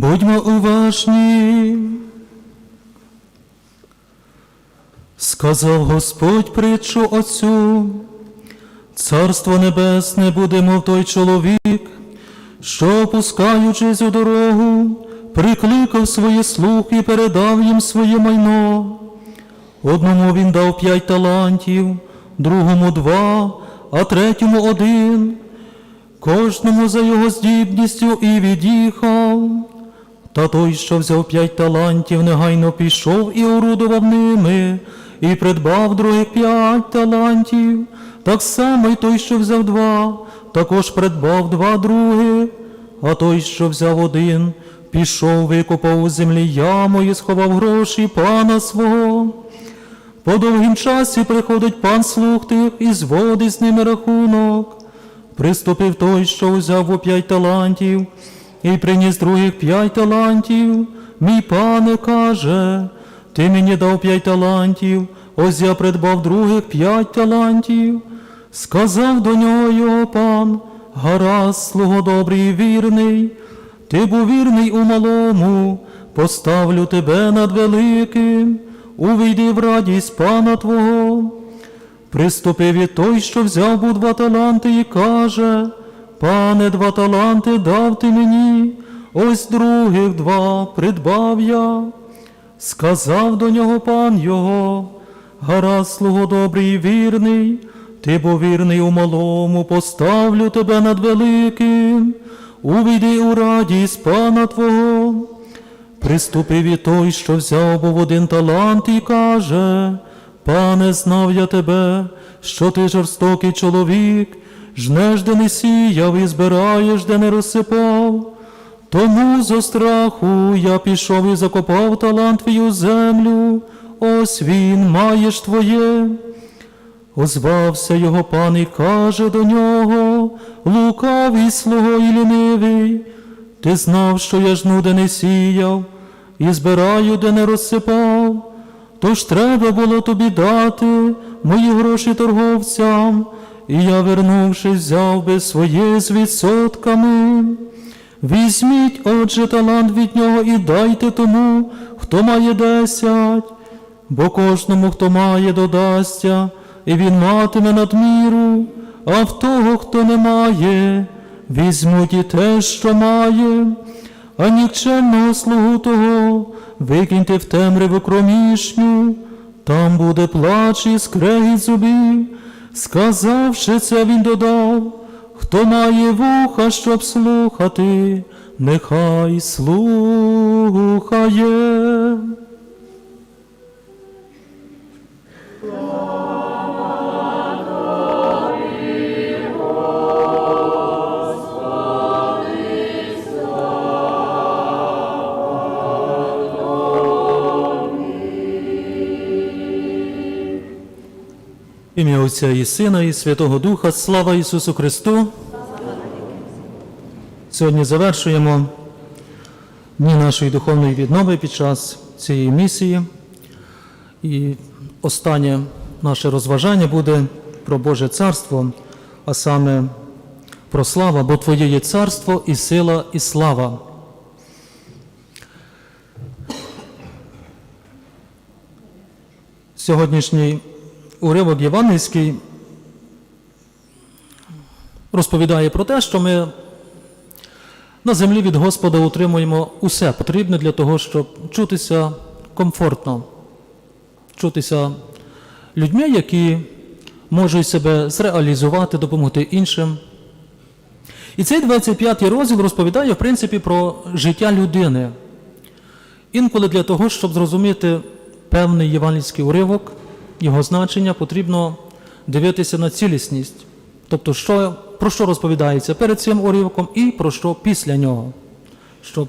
Будьмо уважні. Сказав Господь притчу оцю, Царство Небесне буде, мов той чоловік, що, опускаючись у дорогу, прикликав свої слуг і передав їм своє майно. Одному він дав п'ять талантів, другому два, а третьому один, кожному за його здібністю і від'їхав. Та той, що взяв п'ять талантів, негайно пішов і орудував ними, і придбав других п'ять талантів. Так само й той, що взяв два, також придбав два других. А той, що взяв один, пішов, викопав у землі яму і сховав гроші пана свого. По довгім часі приходить пан слух тих і зводить з ними рахунок. Приступив той, що взяв у п'ять талантів, і приніс других п'ять талантів. Мій пане каже, ти мені дав п'ять талантів, ось я придбав других п'ять талантів. Сказав до нього його пан, гаразд, слуго добрий і вірний, ти був вірний у малому, поставлю тебе над великим, увійди в радість пана твого. Приступив і той, що взяв був два таланти, і каже, пане, два таланти дав ти мені, ось других два придбав я. Сказав до нього пан його, гаразд, слуго добрий і вірний, ти був вірний у малому, поставлю тебе над великим, увійди у радість пана твого. Приступив і той, що взяв був один талант, і каже, Пане, знав я тебе, що ти жорстокий чоловік, жнеш, де не сіяв і збираєш, де не розсипав. Тому зо страху я пішов і закопав талант у землю, ось він маєш твоє. Озвався його пан і каже до нього, лукавий слуго і лінивий, ти знав, що я жну, де не сіяв, і збираю, де не розсипав. Тож треба було тобі дати мої гроші торговцям, і я, вернувшись, взяв би своє з відсотками. Візьміть, отже, талант від нього і дайте тому, хто має десять, бо кожному, хто має, додасться, і він матиме надміру, а в того, хто не має, візьмуть і те, що має, а нікчемного слугу того викиньте в темряву кромішню, там буде плач і скрегіт зубів. Сказавши це, він додав, хто має вуха, щоб слухати, нехай слухає. Отця і Сина, і Святого Духа, слава Ісусу Христу. Сьогодні завершуємо дні нашої духовної віднови під час цієї місії. І останнє наше розважання буде про Боже Царство, а саме про слава, бо Твоє є царство і сила, і слава. Сьогоднішній уривок Євангельський розповідає про те, що ми на землі від Господа утримуємо усе потрібне для того, щоб чутися комфортно, чутися людьми, які можуть себе зреалізувати, допомогти іншим. І цей 25-й розділ розповідає, в принципі, про життя людини. Інколи для того, щоб зрозуміти певний євангельський уривок, його значення, потрібно дивитися на цілісність. Тобто, що, про що розповідається перед цим уривком і про що після нього, щоб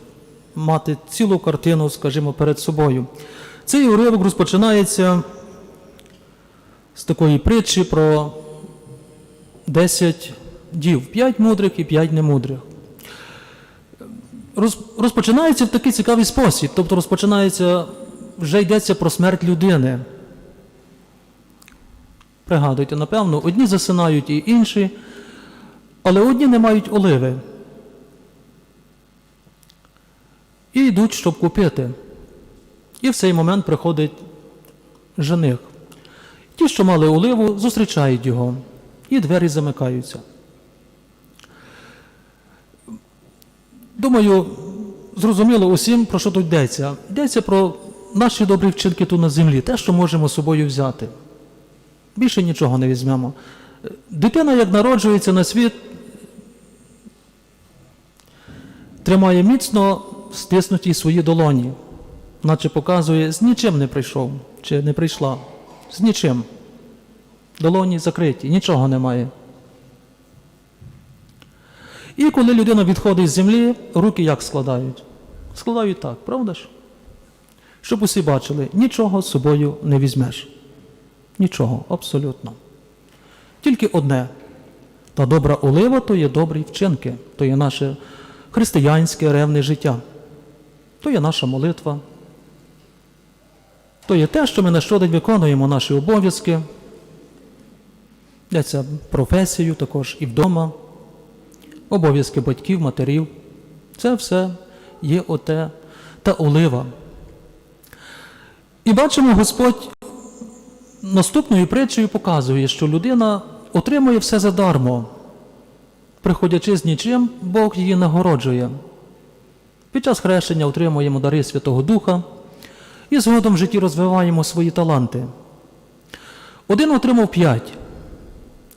мати цілу картину, скажімо, перед собою. Цей уривок розпочинається з такої притчі про 10 дів, 5 мудрих і 5 немудрих. Розпочинається в такий цікавий спосіб, тобто розпочинається, вже йдеться про смерть людини. Пригадуйте, напевно, одні засинають і інші, але одні не мають оливи. І йдуть, щоб купити. І в цей момент приходить жених. Ті, що мали оливу, зустрічають його, і двері замикаються. Думаю, зрозуміло усім, про що тут йдеться. Йдеться про наші добрі вчинки тут на землі, те, що можемо з собою взяти. Більше нічого не візьмемо. Дитина, як народжується на світ, тримає міцно стиснуті свої долоні, наче показує, з нічим не прийшов чи не прийшла. З нічим. Долоні закриті, нічого немає. І коли людина відходить з землі, руки як складають? Складають так, правда ж? Щоб усі бачили, нічого з собою не візьмеш. Нічого, абсолютно. Тільки одне. Та добра олива то є добрі вчинки, то є наше християнське ревне життя, то є наша молитва, то є те, що ми на щодень виконуємо наші обов'язки, йдеться професію також і вдома, обов'язки батьків, матерів. Це все є оте та олива. І бачимо, Господь наступною притчею показує, що людина отримує все задармо. Приходячи з нічим, Бог її нагороджує. Під час хрещення отримуємо дари Святого Духа і згодом в житті розвиваємо свої таланти. Один отримав п'ять,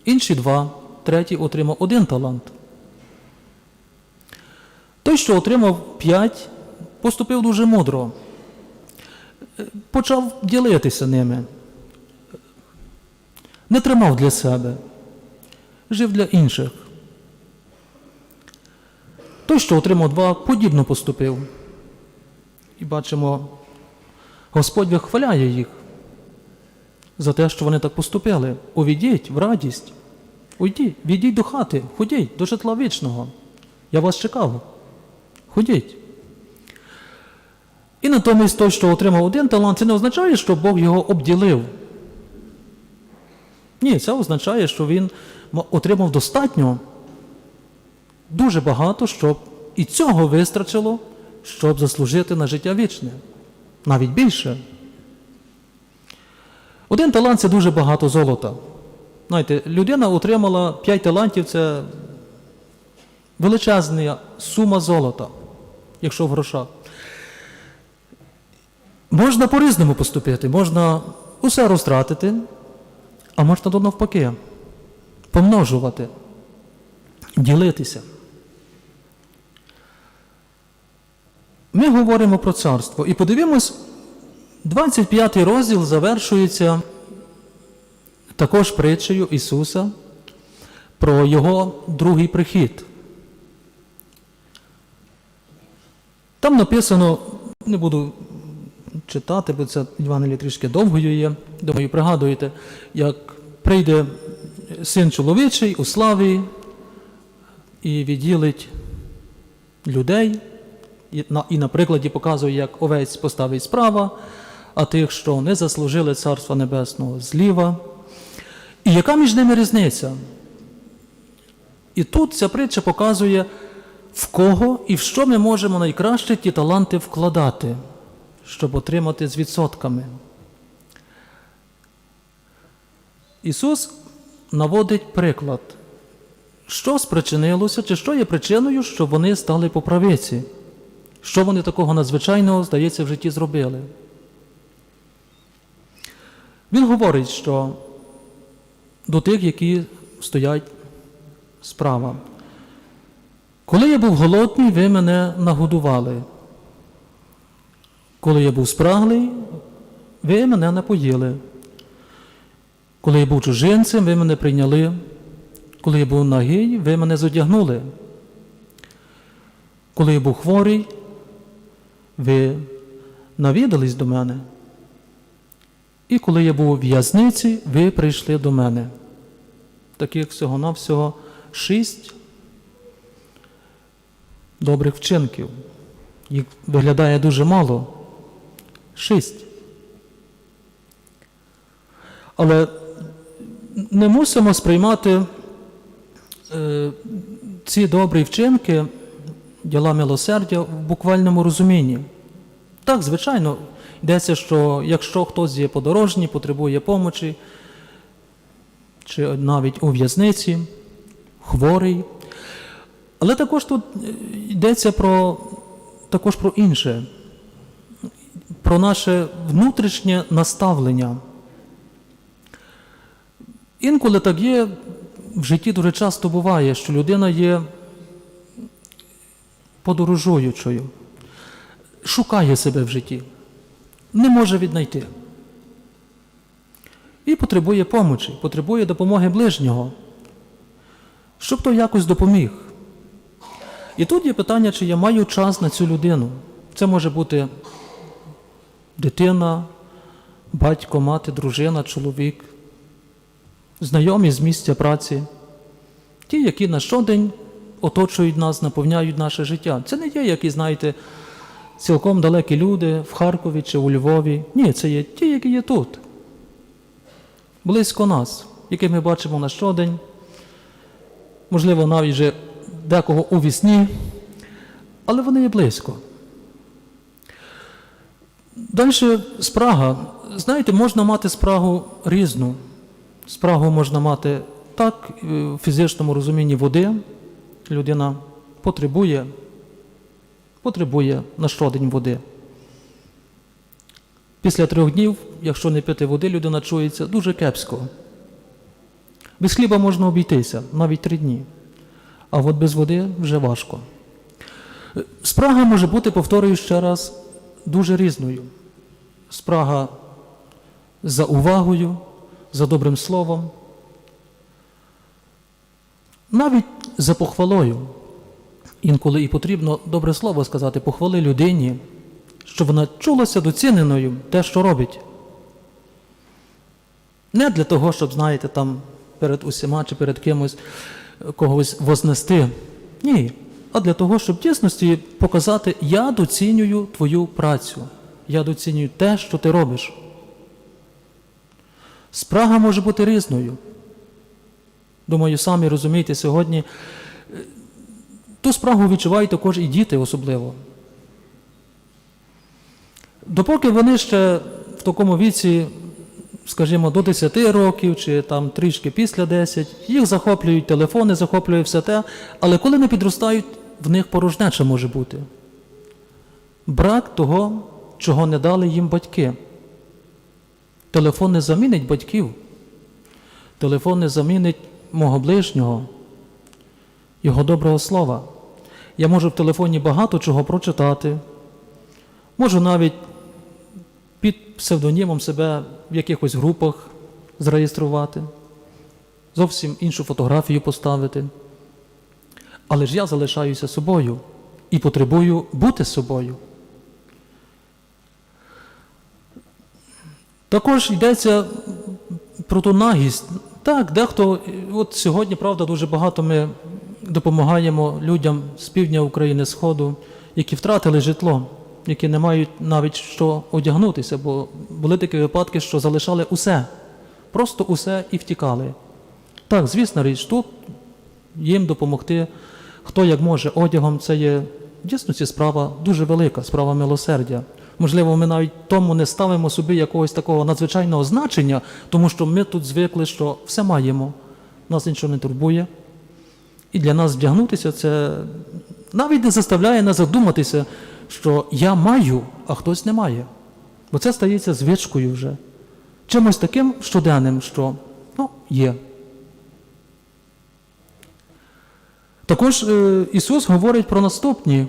інші два, третій отримав один талант. Той, що отримав п'ять, поступив дуже мудро, почав ділитися ними, не тримав для себе, жив для інших. Той, що отримав два, подібно поступив. І бачимо, Господь вихваляє їх за те, що вони так поступили. Увійдіть в радість. Уйдіть, відійдіть до хати, ходіть до житла вічного. Я вас чекав. Ходіть. І натомість той, що отримав один талант, це не означає, що Бог його обділив. Ні, це означає, що він отримав достатньо, дуже багато, щоб і цього вистачило, щоб заслужити на життя вічне. Навіть більше. Один талант це дуже багато золота. Знаєте, людина отримала 5 талантів це величезна сума золота, якщо в грошах. Можна по-різному поступити, можна усе розтратити, а можна то навпаки, помножувати, ділитися. Ми говоримо про царство. І подивимось, 25 розділ завершується також притчею Ісуса про Його другий прихід. Там написано, не буду читати, бо це Євангеліє трішки довгою є. Думаю, пригадуєте, як прийде син чоловічий у славі і відділить людей, і на, і на прикладі показує, як овець поставить справа, а тих, що не заслужили Царства Небесного, зліва. І яка між ними різниця? І тут ця притча показує, в кого і в що ми можемо найкраще ті таланти вкладати, щоб отримати з відсотками. Ісус наводить приклад, що спричинилося, чи що є причиною, що вони стали по правиці, що вони такого надзвичайного, здається, в житті зробили. Він говорить, що до тих, які стоять справа. Коли я був голодний, ви мене нагодували. Коли я був спраглий, ви мене напоїли. Коли я був чужинцем, ви мене прийняли. Коли я був нагий, ви мене зодягнули. Коли я був хворий, ви навідались до мене. І коли я був у в'язниці, ви прийшли до мене. Таких всього-навсього шість добрих вчинків. Їх виглядає дуже мало. Шість. Але не мусимо сприймати е, ці добрі вчинки діла милосердя в буквальному розумінні. Так, звичайно, йдеться, що якщо хтось є подорожній, потребує помочі, чи навіть у в'язниці, хворий. Але також тут е, йдеться про, також про інше, про наше внутрішнє наставлення. Інколи так є, в житті дуже часто буває, що людина є подорожуючою, шукає себе в житті, не може віднайти. І потребує помочі, потребує допомоги ближнього, щоб той якось допоміг. І тут є питання, чи я маю час на цю людину. Це може бути дитина, батько, мати, дружина, чоловік, знайомі з місця праці, ті, які на щодень оточують нас, наповняють наше життя. Це не є, які, знаєте, цілком далекі люди в Харкові чи у Львові. Ні, це є ті, які є тут, близько нас, яких ми бачимо на щодень, можливо, навіть вже декого у вісні, але вони є близько. Далі спрага. Знаєте, можна мати спрагу різну. Спрагу можна мати так, е, в фізичному розумінні води. Людина потребує, потребує на щодень води. Після трьох днів, якщо не пити води, людина чується дуже кепсько. Без хліба можна обійтися навіть три дні, а от без води вже важко. Спрага може бути, повторюю ще раз, дуже різною. Спрага за увагою, за добрим словом, навіть за похвалою. Інколи і потрібно добре слово сказати, похвали людині, щоб вона чулася доціненою те, що робить. Не для того, щоб, знаєте, там перед усіма чи перед кимось когось вознести. Ні. А для того, щоб в дійсності показати, я доцінюю твою працю, я доцінюю те, що ти робиш. Спрага може бути різною. Думаю, самі розумієте, сьогодні е, ту спрагу відчувають також і діти особливо. Допоки вони ще в такому віці, скажімо, до 10 років чи там трішки після 10, їх захоплюють телефони, захоплює все те, але коли не підростають, в них порожнеча може бути. Брак того, чого не дали їм батьки. Телефон не замінить батьків. Телефон не замінить мого ближнього, його доброго слова. Я можу в телефоні багато чого прочитати, можу навіть під псевдонімом себе в якихось групах зареєструвати, зовсім іншу фотографію поставити. Але ж я залишаюся собою і потребую бути собою. Також йдеться про ту нагість. Так, дехто, от сьогодні, правда, дуже багато ми допомагаємо людям з півдня України, Сходу, які втратили житло, які не мають навіть що одягнутися, бо були такі випадки, що залишали усе, просто усе і втікали. Так, звісно річ, тут їм допомогти, хто як може одягом, це є в дійсності справа дуже велика, справа милосердя. Можливо, ми навіть тому не ставимо собі якогось такого надзвичайного значення, тому що ми тут звикли, що все маємо, нас нічого не турбує. І для нас вдягнутися це навіть не заставляє нас задуматися, що я маю, а хтось не має. Бо це стається звичкою вже. Чимось таким щоденним, що ну, є. Також е, Ісус говорить про наступні.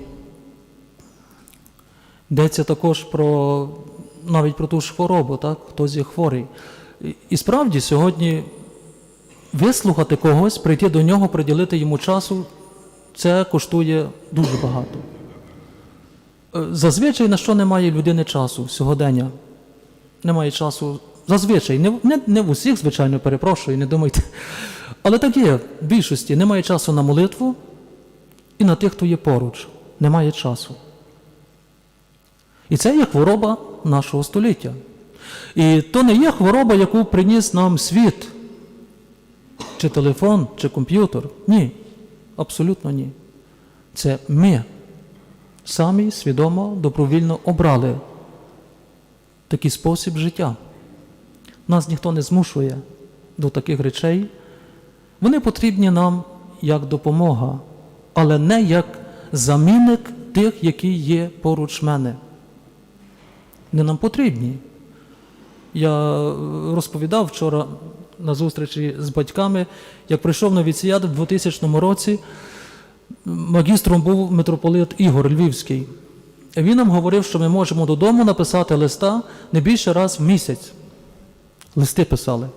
Йдеться також про навіть про ту ж хворобу, так? хтось є хворий. І- справді сьогодні вислухати когось, прийти до нього, приділити йому часу, це коштує дуже багато. Е, Зазвичай на що немає людини часу сьогодення. Немає часу. Зазвичай, не, не, не в усіх, звичайно, перепрошую, не думайте. Але так є, в більшості немає часу на молитву і на тих, хто є поруч. Немає часу. І це є хвороба нашого століття. І то не є хвороба, яку приніс нам світ, чи телефон, чи комп'ютер. Ні, абсолютно ні. Це ми самі свідомо, добровільно обрали такий спосіб життя. Нас ніхто не змушує до таких речей. Вони потрібні нам як допомога, але не як замінник тих, які є поруч мене. Не нам потрібні. Я е, розповідав вчора на зустрічі з батьками, як прийшов на віціят в 2000 році, магістром був митрополит Ігор Львівський. Він нам говорив, що ми можемо додому написати листа не більше раз в місяць. Листи писали.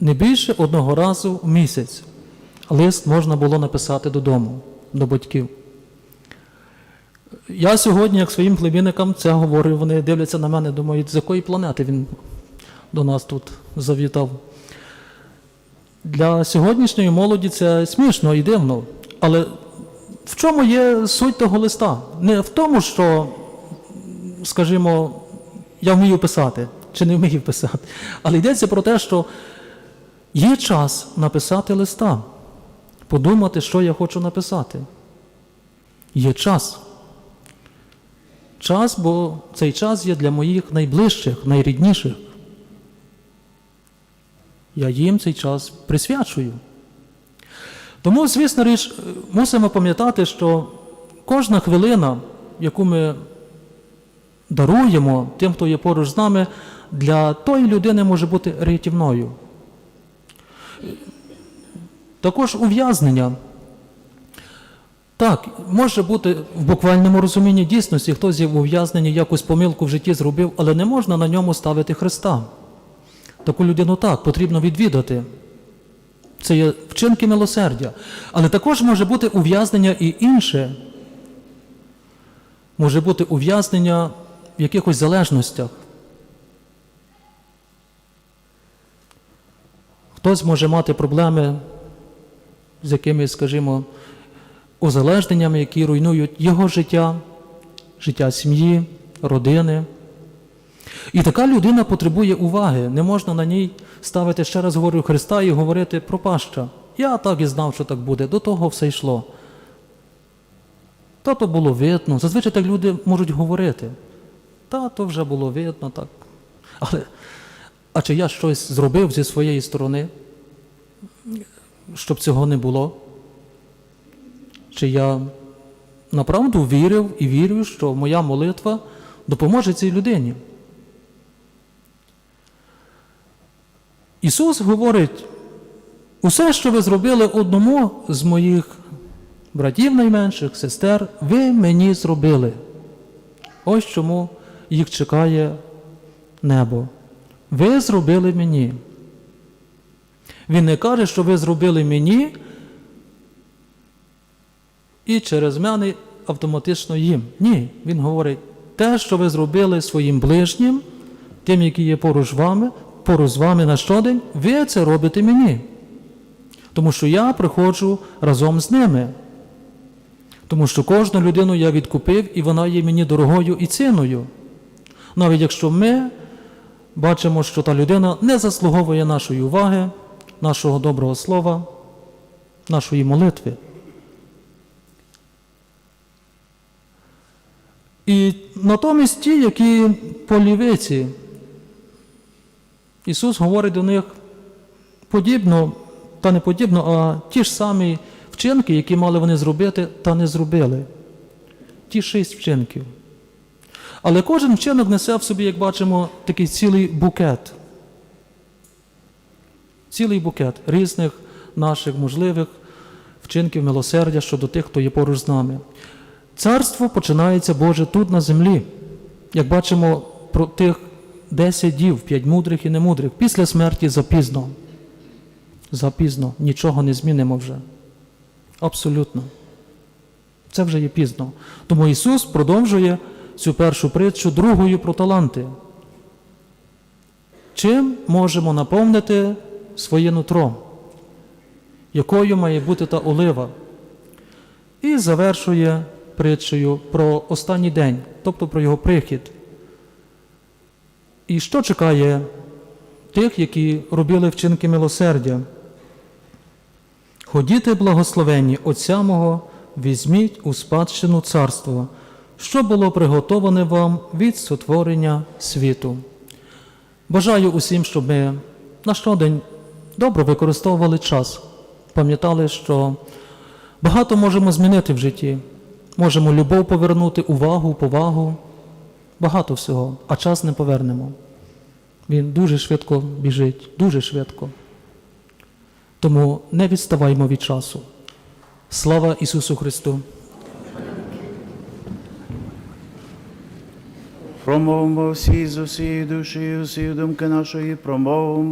Не більше одного разу в місяць. Лист можна було написати додому, до батьків. Я сьогодні, як своїм племінникам, це говорю, вони дивляться на мене, думають, з якої планети він до нас тут завітав. Для сьогоднішньої молоді це смішно і дивно. Але в чому є суть того листа? Не в тому, що, скажімо, я вмію писати чи не вмію писати, але йдеться про те, що є час написати листа, подумати, що я хочу написати. Є час. Час, бо цей час є для моїх найближчих, найрідніших. Я їм цей час присвячую. Тому, звісно річ, мусимо пам'ятати, що кожна хвилина, яку ми даруємо тим, хто є поруч з нами, для тої людини може бути рятівною. Також ув'язнення. Так, може бути в буквальному розумінні дійсності, хтось в ув'язненні, якусь помилку в житті зробив, але не можна на ньому ставити Христа. Таку людину так потрібно відвідати. Це є вчинки милосердя. Але також може бути ув'язнення і інше. Може бути ув'язнення в якихось залежностях. Хтось може мати проблеми з якимись, скажімо, узалежненнями, які руйнують його життя, життя сім'ї, родини. І така людина потребує уваги. Не можна на ній ставити, ще раз говорю, Христа і говорити пропаща. Я так і знав, що так буде. До того все йшло. Та то було видно. Зазвичай так люди можуть говорити. Та то вже було видно так. Але а чи я щось зробив зі своєї сторони, щоб цього не було? Чи я направду вірив і вірю, що моя молитва допоможе цій людині? Ісус говорить, усе, що ви зробили одному з моїх братів найменших, сестер, ви мені зробили. Ось чому їх чекає небо. Ви зробили мені. Він не каже, що ви зробили мені, і через мене автоматично їм. Ні, він говорить, те, що ви зробили своїм ближнім, тим, які є поруч вами, поруч з вами на щодень, ви це робите мені. Тому що я приходжу разом з ними. Тому що кожну людину я відкупив, і вона є мені дорогою і ціною. Навіть якщо ми бачимо, що та людина не заслуговує нашої уваги, нашого доброго слова, нашої молитви. І натомість ті, які по лівиці, Ісус говорить до них подібно, та не подібно, а ті ж самі вчинки, які мали вони зробити, та не зробили. Ті шість вчинків. Але кожен вчинок несе в собі, як бачимо, такий цілий букет. Цілий букет різних наших можливих вчинків милосердя щодо тих, хто є поруч з нами. Царство починається Боже тут на землі. Як бачимо про тих 10 дів, 5 мудрих і немудрих, після смерті запізно. Запізно, нічого не змінимо вже. Абсолютно. Це вже є пізно. Тому Ісус продовжує цю першу притчу другою про таланти. Чим можемо наповнити своє нутро? Якою має бути та олива? І завершує притчею про останній день, тобто про його прихід. І що чекає тих, які робили вчинки милосердя? Ходіти благословенні Отця мого візьміть у спадщину царство, що було приготоване вам від сотворення світу. Бажаю усім, щоб ми на щодень добре використовували час, пам'ятали, що багато можемо змінити в житті. Можемо любов повернути, увагу, повагу, багато всього, а час не повернемо. Він дуже швидко біжить, дуже швидко. Тому не відставаймо від часу. Слава Ісусу Христу! Промовимо всі з усієї душі, усі думки нашої, промовимо